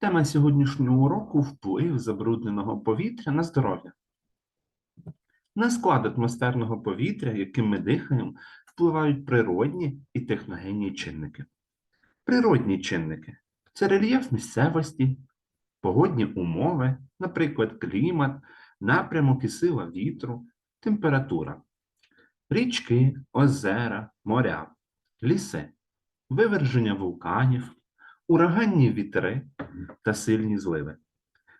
Тема сьогоднішнього уроку вплив забрудненого повітря на здоров'я. На склад атмосферного повітря, яким ми дихаємо, впливають природні і техногенні чинники. Природні чинники це рельєф місцевості, погодні умови, наприклад, клімат, напрямок і сила вітру, температура, річки, озера, моря, ліси, виверження вулканів, ураганні вітри та сильні зливи.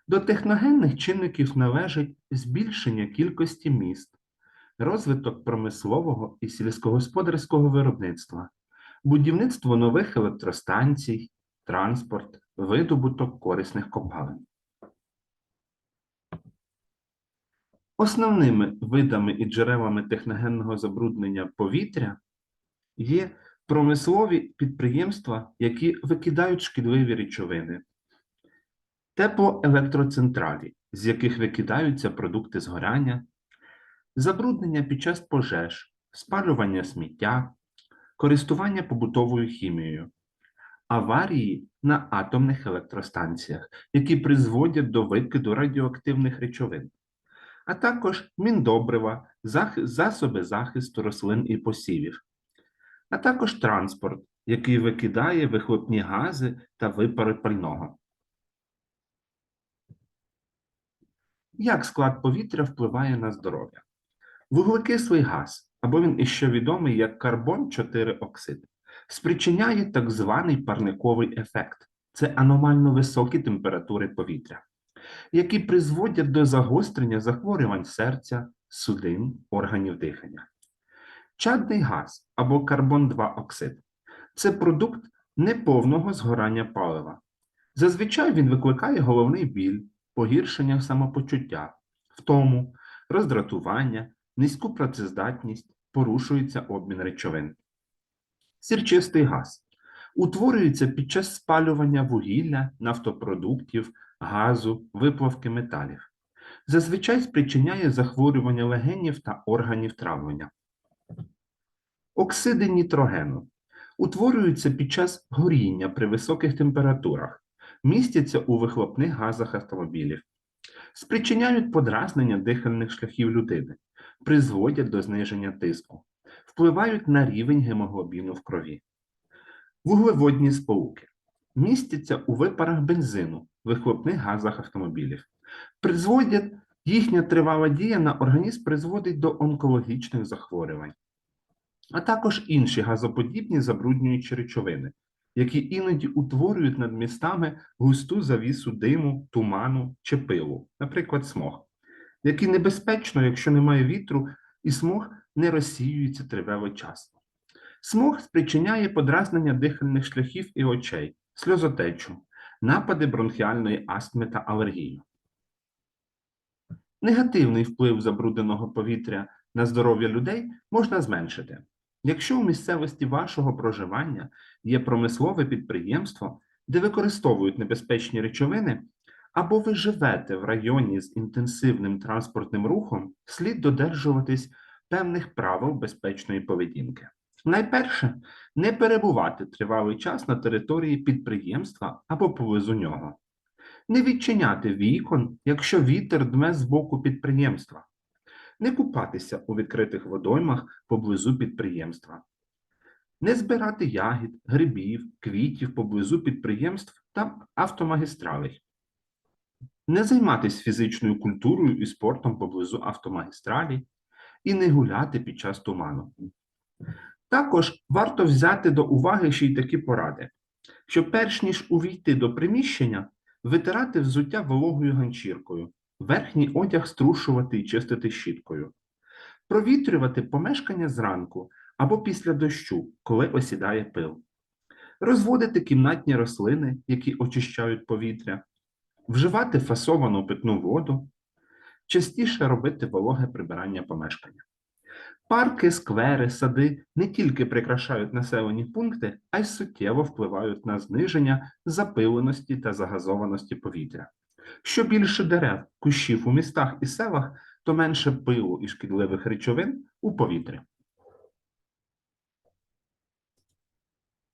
До техногенних чинників належить збільшення кількості міст, розвиток промислового і сільськогосподарського виробництва, будівництво нових електростанцій, транспорт, видобуток корисних копалин. Основними видами і джерелами техногенного забруднення повітря є промислові підприємства, які викидають шкідливі речовини, теплоелектроцентралі, з яких викидаються продукти згоряння, забруднення під час пожеж, спалювання сміття, користування побутовою хімією, аварії на атомних електростанціях, які призводять до викиду радіоактивних речовин, а також міндобрива, засоби захисту рослин і посівів, а також транспорт, який викидає вихлопні гази та випари пального. Як склад повітря впливає на здоров'я? Вуглекислий газ, або він іще відомий як карбон 4 оксид, спричиняє так званий парниковий ефект. Це аномально високі температури повітря, які призводять до загострення захворювань серця, судин, органів дихання. Чадний газ або карбон 2 оксид це продукт неповного згорання палива. Зазвичай він викликає головний біль, погіршення самопочуття, втому, роздратування, низьку працездатність, порушується обмін речовин. Сірчистий газ утворюється під час спалювання вугілля, нафтопродуктів, газу, виплавки металів. Зазвичай спричиняє захворювання легенів та органів травлення. Оксиди нітрогену утворюються під час горіння при високих температурах, містяться у вихлопних газах автомобілів, спричиняють подразнення дихальних шляхів людини, призводять до зниження тиску, впливають на рівень гемоглобіну в крові. Вуглеводні сполуки містяться у випарах бензину, вихлопних газах автомобілів, призводять їхня тривала дія на організм призводить до онкологічних захворювань, а також інші газоподібні забруднюючі речовини, які іноді утворюють над містами густу завісу диму, туману чи пилу, наприклад, смог, який небезпечно, якщо немає вітру, і смог не розсіюється тривалий час. Смог спричиняє подразнення дихальних шляхів і очей, сльозотечу, напади бронхіальної астми та алергію. Негативний вплив забрудненого повітря на здоров'я людей можна зменшити. Якщо у місцевості вашого проживання є промислове підприємство, де використовують небезпечні речовини, або ви живете в районі з інтенсивним транспортним рухом, слід додержуватись певних правил безпечної поведінки. Найперше, не перебувати тривалий час на території підприємства або поблизу нього. Не відчиняти вікон, якщо вітер дме з боку підприємства. Не купатися у відкритих водоймах поблизу підприємства. Не збирати ягід, грибів, квітів поблизу підприємств та автомагістралей. Не займатися фізичною культурою і спортом поблизу автомагістралі і не гуляти під час туману. Також варто взяти до уваги ще й такі поради, що перш ніж увійти до приміщення, витирати взуття вологою ганчіркою, верхній одяг струшувати і чистити щіткою, провітрювати помешкання зранку або після дощу, коли осідає пил, розводити кімнатні рослини, які очищають повітря, вживати фасовану питну воду, частіше робити вологе прибирання помешкання. Парки, сквери, сади не тільки прикрашають населені пункти, а й суттєво впливають на зниження запиленості та загазованості повітря. Що більше дерев, кущів у містах і селах, то менше пилу і шкідливих речовин у повітрі.